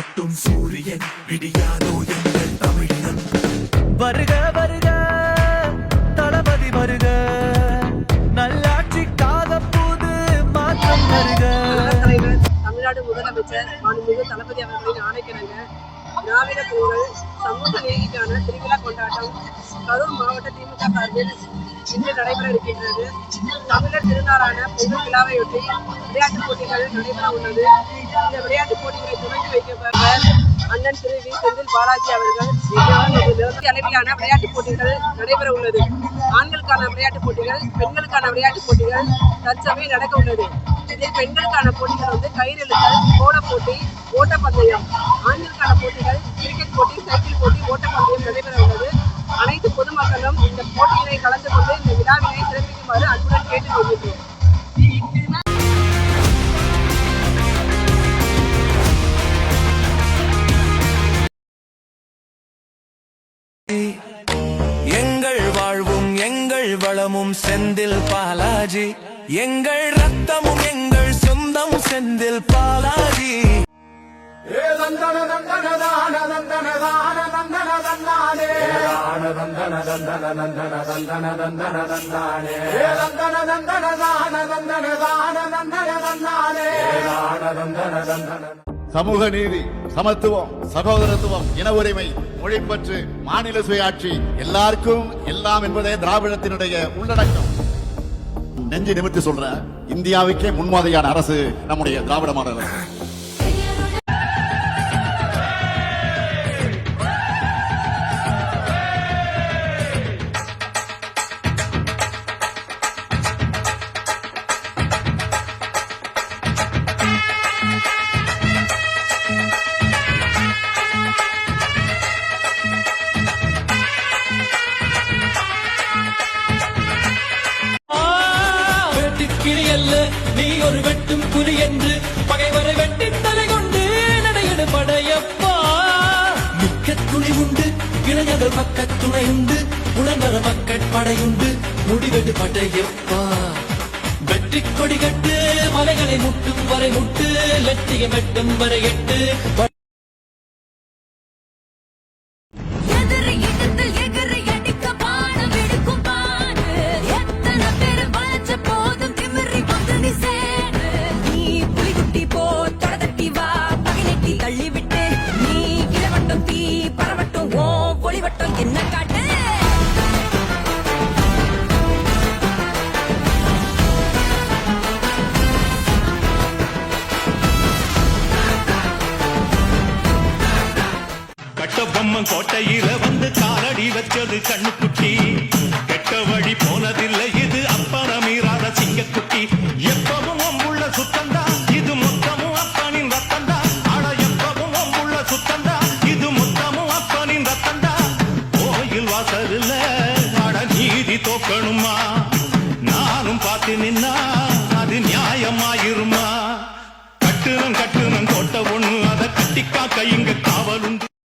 உதிக்கட்டும் சூரியன் விடியாதோ எங்கள் தமிழினம். வருக வருக தளபதி வருக. நல்லாட்சிக்காக போது மாற்றம் வருக. தமிழ்நாடு முதலமைச்சர் மாண்புமிகு தளபதி அவர்களின் ஆணைக்கிணங்க. திராவிட பொங்கல் சமூக நீதிக்கான திருவிழா கொண்டாட்டம் கரூர் மாவட்ட திமுக சார்பில் இன்று நடைபெற இருக்கின்றது தமிழர் திருநாளான பொங்கல் விழாவையொட்டி விளையாட்டுப் போட்டிகள் நடைபெற உள்ளது. இந்த விளையாட்டுப் போட்டிகளை துவங்கி வைக்கப்பவர் அண்ணன் திரு வி. செந்தில் பாலாஜி அவர்கள் அளவிலான விளையாட்டுப் போட்டிகள் நடைபெற உள்ளது. ஆண்களுக்கான விளையாட்டுப் போட்டிகள் பெண்களுக்கான விளையாட்டுப் போட்டிகள் தற்சமயம் நடக்க உள்ளது. இதில் பெண்களுக்கான போட்டிகள் வந்து கயிறு இழுத்தல் போட்டி ஓட்டப்பந்தயம் ஆண்களுக்கான போட்டிகள் கிரிக்கெட் போட்டி சைக்கிள் போட்டி ஓட்டப்பந்தயம் நடைபெற உள்ளது. அனைத்து பொதுமக்களும் இந்த போட்டியினை கலந்து கொண்டு இந்த விழாவினை சிறப்பிக்குமாறு அன்புடன் கேட்டுக் கொள்கிறோம் எங்கள் வாழ்வும் எங்கள் வளமும் செந்தில் பாலாஜி. எங்கள் ரத்தமும் எங்கள் சொந்தம் செந்தில் பாலாஜி. சமூக நீதி சமத்துவம் சகோதரத்துவம் இன உரிமை மொழிப்பற்று மாநில சுயாட்சி எல்லாருக்கும் எல்லாம் என்பதே திராவிடத்தினுடைய உள்ளடக்கம் நெஞ்சு நிமிர்த்தி சொல்ற இந்தியாவுக்கே முன்மாதிரியான அரசு நம்முடைய திராவிட மாடல் அரசு வெட்டுக்கிளி நீ ஒரு வெட்டும் புலி என்று பகைவரை வெட்டி தலை கொண்டு நடையடு படையப்பா. மிக்க துணி உண்டு இளைஞர்கள் பக்க துணை உண்டு உணர்வர மக்கட்படையுண்டு முடிவெடு படையப்பா. வெற்றி கொடி கட்டு மலைகளை முட்டும் வரை முட்டு லட்சியம் வெட்டும் வரை எட்டு. நம்ம கோட்டையில வந்து காலடி வச்சது கண்ணுக்குட்டி. கெட்ட வழி போனதில்லை இது அப்பன மீறாத சிங்கக்குட்டி. எப்பவும் அம்புள்ள சுத்தந்தா இது மொத்தமும் அப்பனின் ரத்தந்தா. ஆட எப்பவும் அம்புள்ள சுத்தந்தா இது மொத்தமும் அப்பனின் ரத்தந்தா. கோயில் வாசல்ல ஆட நீதி தோக்கணுமா? நானும் பார்த்து நின்னா அது நியாயமாயிருமா? கட்டுனம் கட்டுனம் தோட்ட ஒண்ணு அதை கட்டிக்காக்க இங்க காவலுண்டு.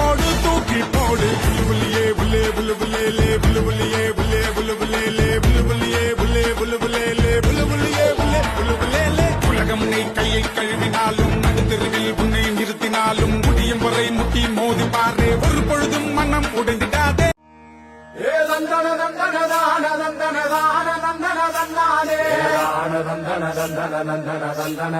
போடு தூக்கி போடு. புள்ளி புலே புள்ளே புள்ளு புள்ளேலே புள்ளு புள்ளியே புள்ளே புள்ளு புள்ளேலே புள்ளு புள்ளியே புள்ளே புலே புள்ளேலே புள்ளு புள்ளியே புள்ளே புள்ளு உலகம் நீ கையை கழுவினாலும் நடுத்தெருவில் உன்னை நிறுத்தினாலும் முடியும் வரை முட்டி மோதி பாரு. ஒரு பொழுதும் மனம் உடைந்திடாதே. ஏ தந்தன தந்தன தான தந்தன தான தந்தன தந்தானே தந்தன தந்தன தந்தன தந்தன